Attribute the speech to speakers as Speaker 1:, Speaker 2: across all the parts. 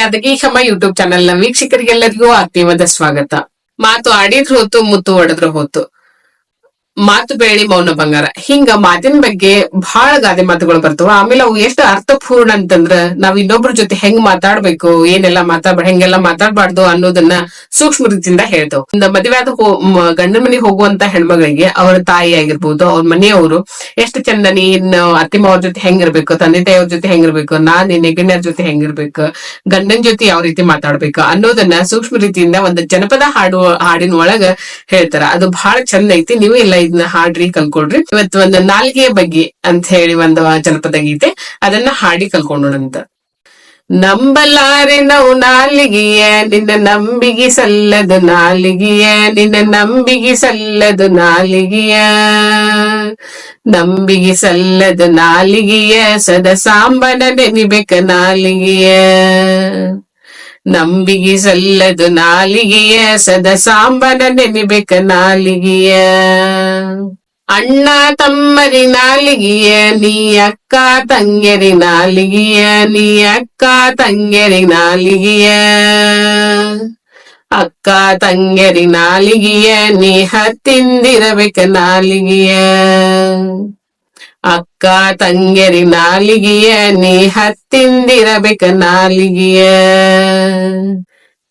Speaker 1: ಯಾದಗಿ ಗೀಕಮ್ಮ YouTube ಚಾನೆಲ್ನ ವೀಕ್ಷಕರಿಗೆಲ್ಲರಿಗೂ ಆತ್ಮೀಯವಾದ ಸ್ವಾಗತ. ಮಾತು ಆಡಿದ್ರು ಹೊತ್ತು ಮುತ್ತು ಒಡೆದ್ರು ಹೊತ್ತು ಮಾತು ಬೇಡಿ ಮೌನ ಬಂಗಾರ. ಹಿಂಗ ಮಾತಿನ ಬಗ್ಗೆ ಬಹಳ ಗಾದೆ ಮಾತುಗಳು ಬರ್ತಾವ. ಆಮೇಲೆ ಅವು ಎಷ್ಟು ಅರ್ಥಪೂರ್ಣ ಅಂತಂದ್ರ ನಾವ್ ಇನ್ನೊಬ್ರ ಜೊತೆ ಹೆಂಗ್ ಮಾತಾಡ್ಬೇಕು, ಏನೆಲ್ಲ ಮಾತಾಡ್ಬಾರ್ದು ಹೆಂಗೆಲ್ಲಾ ಮಾತಾಡ್ಬಾರ್ದು ಅನ್ನೋದನ್ನ ಸೂಕ್ಷ್ಮ ರೀತಿಯಿಂದ ಹೇಳ್ತಾವ್. ಒಂದು ಮದುವೆ ಆದ ಹೋ- ಮ- ಗಂಡನ ಮನೆಗೆ ಹೋಗುವಂತ ಹೆಣ್ಮಗಳಿಗೆ ಅವರ ತಾಯಿ ಆಗಿರ್ಬೋದು, ಅವ್ರ ಮನೆಯವರು ಎಷ್ಟು ಚಂದ ನೀನ್ ಅತ್ತಿ ಮಾವ್ರ ಜೊತೆ ಹೆಂಗಿರ್ಬೇಕು ತಂದೆ ತಾಯಿಯವ್ರ ಜೊತೆ ಹೆಂಗಿರ್ಬೇಕು ನಾನ್ ಗಂಡನ ಜೊತೆ ಹೆಂಗಿರ್ಬೇಕು ಗಂಡನ ಜೊತೆ ಯಾವ ರೀತಿ ಮಾತಾಡ್ಬೇಕು ಅನ್ನೋದನ್ನ ಸೂಕ್ಷ್ಮ ರೀತಿಯಿಂದ ಒಂದು ಜನಪದ ಹಾಡು, ಹಾಡಿನ ಒಳಗ ಹೇಳ್ತಾರ. ಅದು ಬಹಳ ಚಂದ ಐತಿ. ನೀವು ಎಲ್ಲ ಇದನ್ನ ಹಾಡ್ರಿ ಕಲ್ಕೊಳ್ರಿ ಇವತ್ತು ಒಂದು ನಾಲ್ಗೆಯ ಬಗ್ಗೆ ಅಂತ ಹೇಳಿ ಒಂದು ಜನಪದ ಗೀತೆ, ಅದನ್ನ ಹಾಡಿ ಕಲ್ಕೊಂಡೋಣಂತ ನಂಬಲಾರೆ ನಾವು ನಾಲಿಗೆಯ, ನಿನ್ನ ನಂಬಿಗೆ ಸಲ್ಲದು ನಾಲಿಗೆಯ, ನಿನ್ನ ನಂಬಿಗೆ ಸಲ್ಲದು ನಾಲಿಗೆಯ. ನಂಬಿಗೆ ಸಲ್ಲದು ನಾಲಿಗೆಯ, ಸದ ಸಾಂಬನ ನೆನಿಬೇಕ ನಾಲಿಗೆಯ. ನಂಬಿಗೆ ಸಲ್ಲದು ನಾಲಿಗೆಯ ಸದ ಸಾಂಬನ ನೆನಿಬೇಕ ನಾಲಿಗೆಯ ಅಣ್ಣ ತಮ್ಮರಿ ನಾಲಿಗೆಯ ನೀ ಅಕ್ಕ ತಂಗೆರಿ ನಾಲಿಗೆಯ ನೀ ಅಕ್ಕ ತಂಗೆರಿ ನಾಲಿಗೆಯ ಅಕ್ಕ ತಂಗೆರಿ ನಾಲಿಗೆಯ ನೀ ಹತ್ತಿಂದಿರಬೇಕ ನಾಲಿಗೆಯ ಅಕ್ಕ ತಂಗೆರಿ ನಾಲಿಗೆಯ, ನೀ ಹತ್ತಿಂದಿರಬೇಕ ನಾಲಿಗೆಯ.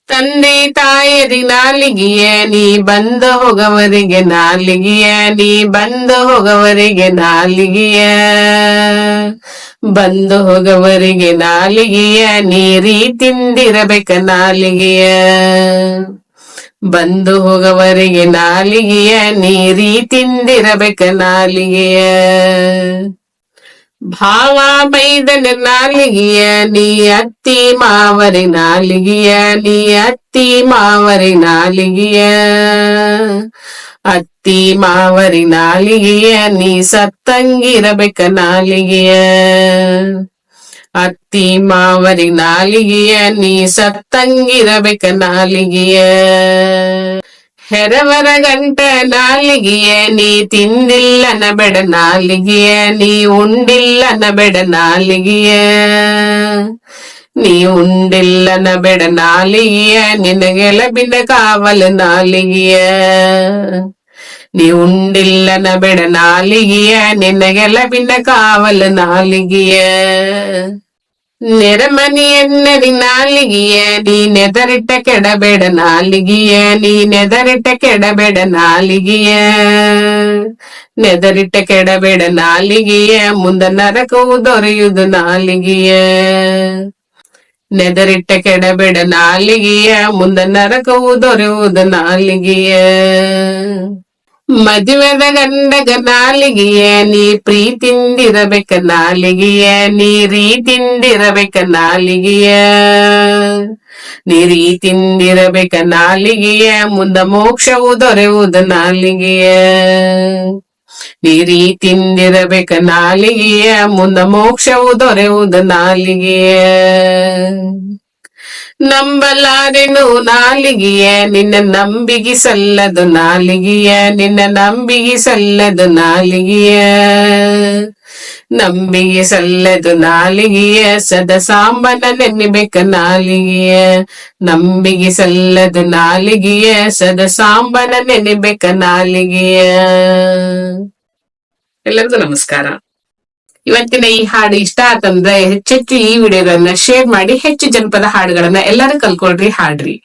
Speaker 1: ತಂದೆ ತಾಯರಿ ನಾಲಿಗೆಯ, ನೀ ಬಂದ ಹೋಗವರಿಗೆ ನಾಲಿಗೆಯ, ನೀ ಬಂದ ಹೋಗವರಿಗೆ ನಾಲಿಗೆಯ. ಬಂದು ಹೋಗವರಿಗೆ ನಾಲಿಗೆಯ ನೀ ರೀತಿಂದಿರಬೇಕ ನಾಲಿಗೆಯ. ಬಂದು ಹೋಗವರಿಗೆ ನಾಲಿಗೆಯ ನೀ ರೀತಿಂದಿರಬೇಕ ನಾಲಿಗೆಯ ಭಾವ ಬೈದನ ನಾಲಿಗೆಯ ನೀ ಅತ್ತಿ ಮಾವರಿ ನಾಲಿಗೆಯ ನೀ ಅತ್ತಿ ಮಾವರಿ ನಾಲಿಗೆಯ ಅತ್ತಿ ಮಾವರಿ ನಾಲಿಗೆಯ ನೀ ಸತ್ತಂಗಿರಬೇಕ ನಾಲಿಗೆಯ ಅತ್ತಿ ಮಾವರಿ ನಾಲಿಗೆಯ ನೀ ಸತ್ತಂಗಿರಬೇಕ ನಾಲಿಗೆಯ ಹೆರವರ ಗಂಟ ನಾಲಿಗೆಯ ನೀ ತಿಂದಿಲ್ಲನ ಬೆಡ ನಾಲಿಗೆಯ ನೀ ಉಂಡಿಲ್ಲನ ಬೆಡ ನಾಲಿಗೆಯ ನೀ ಉಂಡಿಲ್ಲನ ಬೆಡ ನಾಲಿಗೆಯ ನಿನಗೆಲಬಿನ ಕಾವಲ ನಾಲಿಗೆಯ ನೀ ಉಂಡಿಲ್ಲನ ಬೆಡ ನಾಲಿಗೆಯ ನಿನಗೆಲಬಿನ ಕಾವಲ ನಾಲಿಗೆಯ ನೆರಮನಿಯನ್ನರಿ ನಾಲಿಗೆಯ ನೀ ನೆದರಿಟ್ಟ ಕೆಡಬೇಡ ನಾಲಿಗೆಯ ನೀ ನೆದರಿಟ್ಟ ಕೆಡಬೇಡ ನಾಲಿಗೆಯ ನೆದರಿಟ್ಟ ಕೆಡಬೇಡ ನಾಲಿಗೆಯ ಮುಂದ ನರಕವು ದೊರೆಯುವುದು ನಾಲಿಗೆಯ ನೆದರಿಟ್ಟ ಕೆಡಬೇಡ ನಾಲಿಗೆಯ ಮುಂದ ನರಕವು ದೊರೆಯುವುದು ನಾಲಿಗೆಯ ಮದುವೆದ ಗಂಡಗ ನಾಲಿಗೆಯ ನೀ ಪ್ರೀತಿಂದಿರಬೇಕ ನಾಲಿಗೆಯ ನೀ ರೀತಿಂದಿರಬೇಕ ನಾಲಿಗೆಯ ನೀ ರೀತಿಂದಿರಬೇಕ ನಾಲಿಗೆಯ ಮುಂದ ಮೋಕ್ಷವು ದೊರೆಯುವುದು ನಾಲಿಗೆಯ ನೀ ರೀತಿಂದಿರಬೇಕ ನಾಲಿಗೆಯ ಮುಂದ ಮೋಕ್ಷವು ದೊರೆಯುವುದು ನಾಲಿಗೆಯ ನಂಬಲಾರೆನು ನಾಲಿಗೆಯ, ನಿನ್ನ ನಂಬಿಗೆ ಸಲ್ಲದು ನಾಲಿಗೆಯ, ನಿನ್ನ ನಂಬಿಗೆ ಸಲ್ಲದು ನಾಲಿಗೆಯ. ನಂಬಿಗೆ ಸಲ್ಲದು ನಾಲಿಗೆಯ, ಸದ ಸಾಂಬನ ನೆನ್ನಿಬೇಕ ನಾಲಿಗೆಯ. ನಂಬಿಗೆ ಸಲ್ಲದು ನಾಲಿಗೆಯ, ಸದ ಸಾಂಬನ ನೆನ್ನಿಬೇಕ ನಾಲಿಗೆಯ. ಎಲ್ಲರಿಗೂ ನಮಸ್ಕಾರ. ಇವತ್ತಿನ ಈ ಹಾಡು ಇಷ್ಟ ಆತಂದ್ರೆ ಹೆಚ್ಚೆಚ್ಚು ಈ ವಿಡಿಯೋಗಳನ್ನ ಶೇರ್ ಮಾಡಿ ಹೆಚ್ಚು ಜನಪದ ಹಾಡುಗಳನ್ನ ಎಲ್ಲರೂ ಕಲ್ಕೊಳ್ರಿ ಹಾಡ್ರಿ.